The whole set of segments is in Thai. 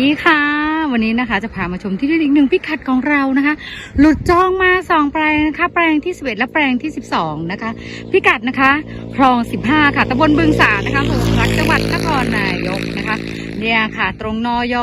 ดีค่ะ วันนี้นะคะจะพามาชมที่ดินอีกหนึ่งพิกัดของเรานะคะ หลุดจองมาสองแปลงนะคะ แปลงที่ 11 และแปลงที่ 12 นะคะ พิกัดนะคะคลอง 15 ค่ะตำบลบึงสานะคะอำเภอรักจังหวัดนครนายกนะคะ เนี่ยค่ะ ตรงนอย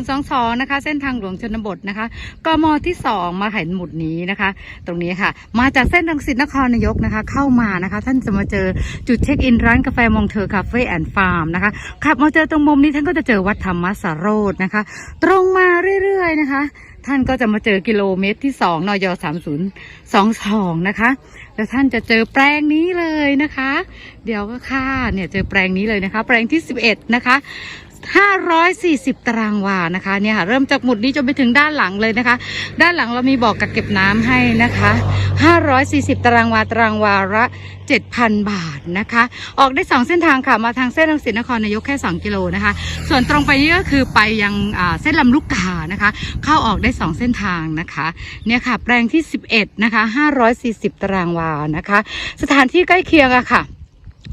3022นะคะ เส้นทางหลวงชนบทนะคะกมที่ 2 มาเห็นหมุดนี้นะคะ ตรงนี้ค่ะ มาจากเส้นรังสิตนครนายกนะคะ เข้ามานะคะ ท่านจะมาเจอจุดเช็คอินร้านกาแฟมองเธอคาเฟ่แอนด์ฟาร์มนะคะขับมาเจอตรงมุมนี้ท่านก็จะเจอวัดธรรมสารโรดนะคะ ตรงมาเรื่อยๆนะคะท่านก็จะมาเจอกิโลเมตรที่สองนยสามศูนย์สองสองนะคะ แล้วท่านจะเจอแปลงนี้เลยนะคะ เดี๋ยวก็ค่ะเนี่ยเจอแปลงนี้เลยนะคะ แปลงที่สิบเอ็ดนะคะ540 ตารางวานะคะเนี่ยค่ะเริ่มจากหมุดนี้จนไปถึงด้านหลังเลยนะคะ ด้านหลังเรามีบ่อกกักเก็บน้ำให้นะคะ 540 ตารางวาตารางวาละ 7,000 บาทนะคะ ออกได้ 2 เส้นทางค่ะมาทางเส้นรังสิตนครนายกแค่ 2 กิโลนะคะ ส่วนตรงไปนี้ก็คือไปยังเส้นลำลูกกานะคะ เข้าออกได้2เส้นทางนะคะเนี่ยค่ะ แปลงที่ 11นะคะ540 ตารางวานะคะ สถานที่ใกล้เคียงอะค่ะ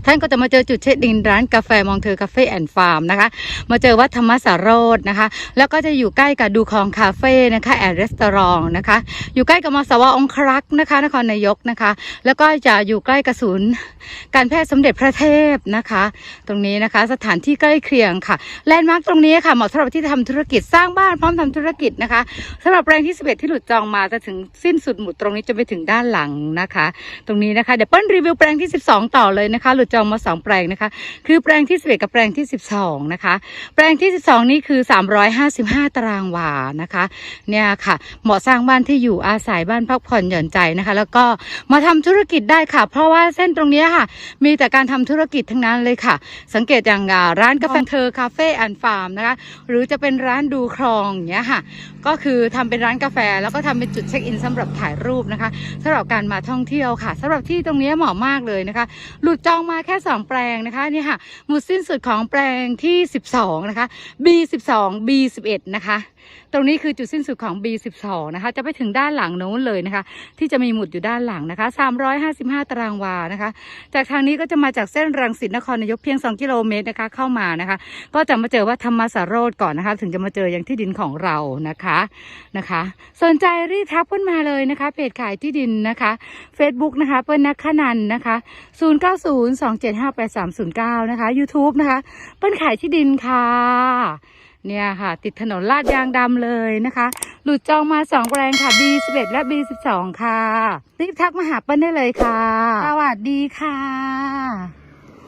ท่านก็จะมาเจอจุดเช็คอินร้านกาแฟมองเธอคาเฟ่แอนด์ฟาร์มนะคะ มาเจอวัดธรรมสารโรดนะคะ แล้วก็จะอยู่ใกล้กับดูคลองคาเฟ่นะคะแอนด์รีสตอรองนะคะ อยู่ใกล้กับมสวองครักษ์นะคะนครนายกนะคะ แล้วก็จะอยู่ใกล้กับศูนย์การแพทย์สมเด็จพระเทพนะคะ ตรงนี้นะคะสถานที่ใกล้เคียงค่ะแลนด์มาร์กตรงนี้ค่ะเหมาะสำหรับที่ทำธุรกิจสร้างบ้านพร้อมทำธุรกิจนะคะสำหรับแปลงที่ 11 ที่หลุดจองมาจะถึงสิ้นสุดหมุดตรงนี้จะไปถึงด้านหลังนะคะ ตรงนี้นะคะเดี๋ยวเปิ้ลรีวิวแปลงที่ 12 ต่อเลยนะคะหลุดจองมา2แปลงนะคะ คือแปลงที่11กับแปลงที่12นะคะ แปลงที่12นี่คือ355ตารางวานะคะ เนี่ยค่ะ เหมาะสร้างบ้านที่อยู่อาศัยบ้านพักผ่อนหย่อนใจนะคะ แล้วก็มาทำธุรกิจได้ค่ะ เพราะว่าเส้นตรงนี้ค่ะ มีแต่การทำธุรกิจทั้งนั้นเลยค่ะ สังเกตอย่างอ่าร้านกาแฟเธอคาเฟ่แอนฟาร์มนะคะ หรือจะเป็นร้านดูคลองอย่างเงี้ยค่ะ ก็คือทำเป็นร้านกาแฟแล้วก็ทำเป็นจุดเช็คอินสำหรับถ่ายรูปนะคะสำหรับการมาท่องเที่ยวค่ะสำหรับที่ตรงนี้เหมาะมากเลยนะคะ หลุดจองมาแค่ 2 แปลงนะคะนี่ค่ะหมุดสิ้นสุดของแปลงที่ 12 นะคะ B12 B11 นะคะ ตรงนี้คือจุดสิ้นสุดของ B12 นะคะ จะไปถึงด้านหลังโน้นเลยนะคะ ที่จะมีหมุดอยู่ด้านหลังนะคะ 355 ตารางวานะคะ จากทางนี้ก็จะมาจากเส้นรังสิตนครนายกเพียง 2 กิโลเมตรนะคะ เข้ามานะคะ ก็จะมาเจอว่าธรรมสารโรดก่อนนะคะ ถึงจะมาเจออย่างที่ดินของเรานะคะนะคะ สนใจรีทักเพิ่นมาเลยนะคะเพจขายที่ดินนะคะ Facebook นะคะเปิ้ลนักขนันนะคะ 0902758309 นะคะ YouTube นะคะ เปิ้ลขายที่ดินค่ะ เนี่ยค่ะ ติดถนนลาดยางดำเลยนะคะ หลุดจองมา2แปลงค่ะ B11 และ B12 ค่ะ รีบทักมาหาเปิ้ลได้เลยค่ะ สวัสดีค่ะ